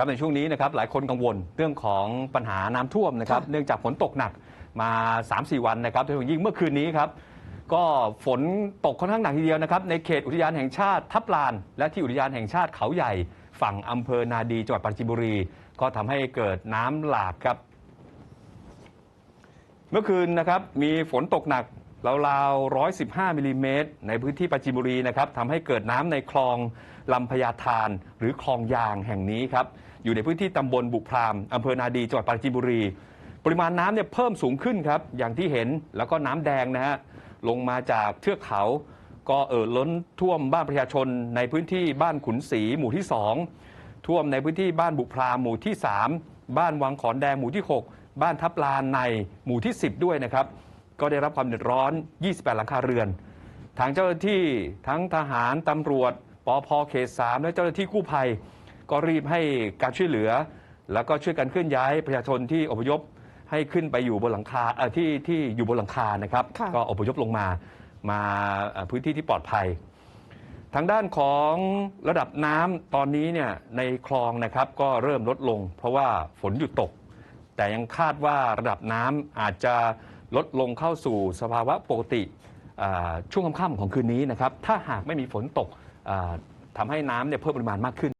ครับในช่วงนี้นะครับหลายคนกังวลเรื่องของปัญหาน้ำท่วมนะครับค่ะเนื่องจากฝนตกหนักมา 3-4 วันนะครับโดยเฉพาะยิ่งเมื่อคืนนี้ครับ ก็ฝนตกค่อนข้างหนักทีเดียวนะครับ ในเขตอุทยานแห่งชาติทับลาน และที่อุทยานแห่งชาติเขาใหญ่ ฝั่งอำเภอนาดีจังหวัดปราจีนบุรี ก็ทำให้เกิดน้ำหลากครับ เมื่อคืนนะครับมีฝนตกหนัก ราวๆ115มิลลิเมตรในพื้นที่ปราจีนบุรีนะครับทำให้เกิดน้ำในคลองลำพญาทาน หรือคลองยางแห่งนี้ครับ อยู่ในพื้นที่ตำบลบุพรามอำเภอนาดีจังหวัดปราจีนบุรี ปริมาณน้ำเนี่ยเพิ่มสูงขึ้นครับ อย่างที่เห็นแล้วก็น้ำแดงนะฮะลงมาจากเทือกเขา ก็เอ่อล้นท่วมบ้านประชาชนในพื้นที่บ้านขุนศรีหมู่ที่ 2 ท่วมในพื้นที่บ้านบุพรามหมู่ที่ 3 บ้านวังขอนแดงหมู่ที่ 6 บ้านทับลานในหมู่ที่ 10 ด้วยนะครับ ก็ได้รับความเดือดร้อน 28 หลังคาเรือน ทางเจ้าหน้าที่ทั้งทหารตำรวจปอพเขต3และเจ้าหน้าที่กู้ภัย ก็รีบให้การช่วยเหลือ แล้วก็ช่วยกันเคลื่อนย้ายประชาชนที่อพยพให้ขึ้นไปอยู่บนหลังคาเอ่อที่ที่อยู่บนหลังคานะครับค่ะก็อพยพลงมามาเอ่อพื้นที่ที่ปลอดภัย ทางด้านของระดับน้ำตอนนี้เนี่ยในคลองนะครับก็เริ่มลดลง เพราะว่าฝนหยุดตก แต่ยังคาดว่าระดับน้ำอาจจะ ลดลงเข้าสู่สภาวะปกติช่วงค่ำๆของคืนนี้นะครับถ้าหากไม่มีฝนตกทำให้น้ำเนี่ยเพิ่มปริมาณมากขึ้น